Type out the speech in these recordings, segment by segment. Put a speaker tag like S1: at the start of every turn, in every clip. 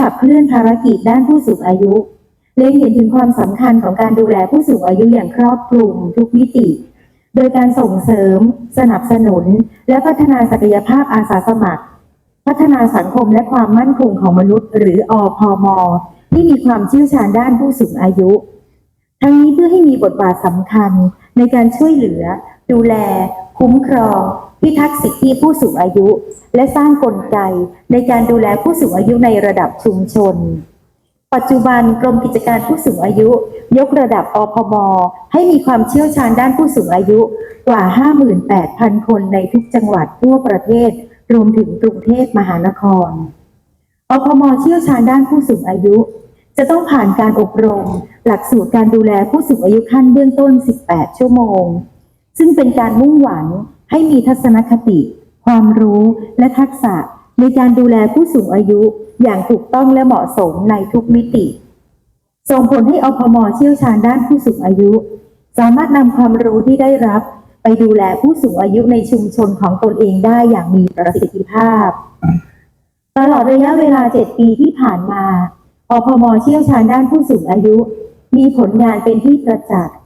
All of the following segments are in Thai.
S1: ขับเคลื่อนภารกิจด้านผู้สูงอายุเล็งเห็นถึงความสำคัญของการดูแลผู้สูงอายุอย่างครอบคลุมทุกมิติ โดยการส่งเสริม สนับสนุน และพัฒนาศักยภาพอาสาสมัคร พัฒนาสังคมและความมั่นคงของมนุษย์ หรืออพม ที่มีความเชี่ยวชาญด้านผู้สูงอายุ ทั้งนี้เพื่อให้มีบทบาทสำคัญในการช่วยเหลือ ดูแล คุ้มครอง พิทักษ์สิทธิผู้สูงอายุ และสร้างกลไกในการดูแลผู้สูงอายุในระดับชุมชน ปัจจุบันกรมกิจการผู้สูงอายุ ยกระดับอพม ให้มีความเชี่ยวชาญด้านผู้สูงอายุกว่า 58,000 คนในทุกจังหวัดทั่วประเทศ รวมถึงกรุงเทพมหานคร อพมเชี่ยวชาญด้านผู้สูงอายุ จะต้องผ่านการอบรม หลักสูตรการดูแลผู้สูงอายุขั้นเบื้องต้น 18 ชั่วโมง ซึ่งเป็นการมุ่งหวังให้มีทัศนคติ ความรู้และทักษะในการดูแลผู้สูงอายุอย่างถูกต้องและเหมาะสมในทุกมิติ ส่งผลให้อพมเชี่ยวชาญด้านผู้สูงอายุ สามารถนำความรู้ที่ได้รับไปดูแลผู้สูงอายุในชุมชนของตนเองได้อย่างมีประสิทธิภาพ ตลอดระยะเวลา 7 ปีที่ผ่านมาอพมเชี่ยวชาญด้านผู้สูงอายุ มีผลงานเป็นที่ประจักษ์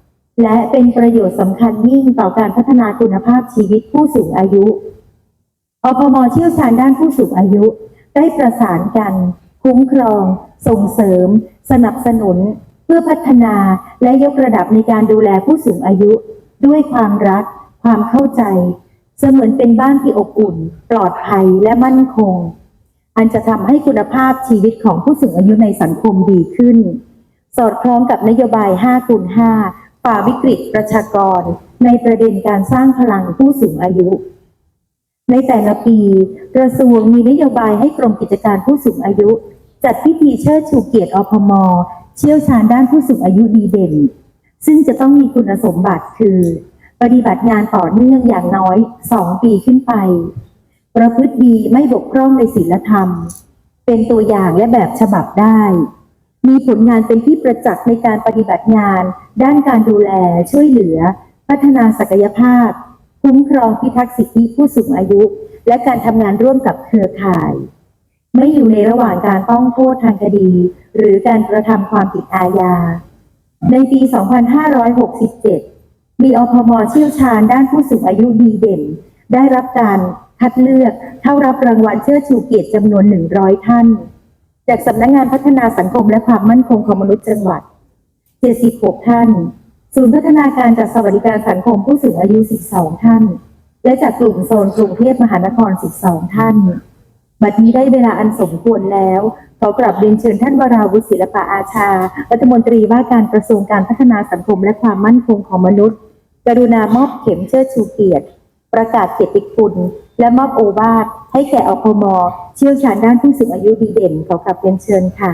S1: และเป็นประโยชน์สำคัญยิ่งต่อการพัฒนาคุณภาพชีวิตผู้สูงอายุอพมเชี่ยวชาญด้านผู้สูงอายุ ได้ประสานกัน คุ้มครอง ส่งเสริม สนับสนุน เพื่อพัฒนาและยกระดับในการดูแลผู้สูงอายุ ด้วยความรัก ความเข้าใจ เสมือนเป็นบ้านที่อบอุ่น ปลอดภัยและมั่นคง อันจะทำให้คุณภาพชีวิตของผู้สูงอายุในสังคมดีขึ้น สอดคล้องกับนโยบาย5คูณ5 ฝ่าวิกฤตประชากร ในประเด็นการสร้างพลังผู้สูงอายุ ในแต่ละปีกระทรวงมีนโยบายให้กรมกิจการผู้สูงอายุ จัดพิธีเชิดชูเกียรติอพม เชี่ยวชาญด้านผู้สูงอายุดีเด่น ซึ่งจะต้องมีคุณสมบัติคือ ปฏิบัติงานต่อเนื่องอย่างน้อย 2 ปีขึ้นไป ประพฤติดีไม่บกพร่องในศีลธรรม เป็นตัวอย่างและแบบฉบับได้ มีผลงานเป็นที่ประจักษ์ในการปฏิบัติงาน ด้านการดูแลช่วยเหลือ พัฒนาศักยภาพ คุ้มครองพิทักษ์สิทธิผู้สูงอายุ และการทำงานร่วมกับเครือข่าย ไม่อยู่ในระหว่างการต้องโทษทางคดี หรือการกระทำความผิดอาญา ในปี 2567 มีอพมเชี่ยวชาญด้านผู้สูงอายุดีเด่น ได้รับการคัดเลือกเข้ารับรางวัลเชิดชูเกียรติจำนวน 100 ท่าน จากสำนักงานพัฒนาสังคมและความมั่นคงของมนุษย์จังหวัด 76 ท่าน ศูนย์พัฒนาการจัดสวัสดิการสังคมผู้สูงอายุ 12 ท่าน และจากกลุ่มโซนกรุงเทพมหานคร 12 ท่าน บัดนี้ได้เวลาอันสมควรแล้ว ขอกราบเรียนเชิญท่านวราวุฒิศิลปะอาชา รัฐมนตรีว่าการกระทรวงการพัฒนาสังคมและความมั่นคงของมนุษย์ กรุณามอบเข็มเชิดชูเกียรติ ประกาศเกียรติคุณและมอบโอวาทให้แก่อพมเชี่ยวชาญด้านผู้สูงอายุดีเด่นขอกลับเรียนเชิญค่ะ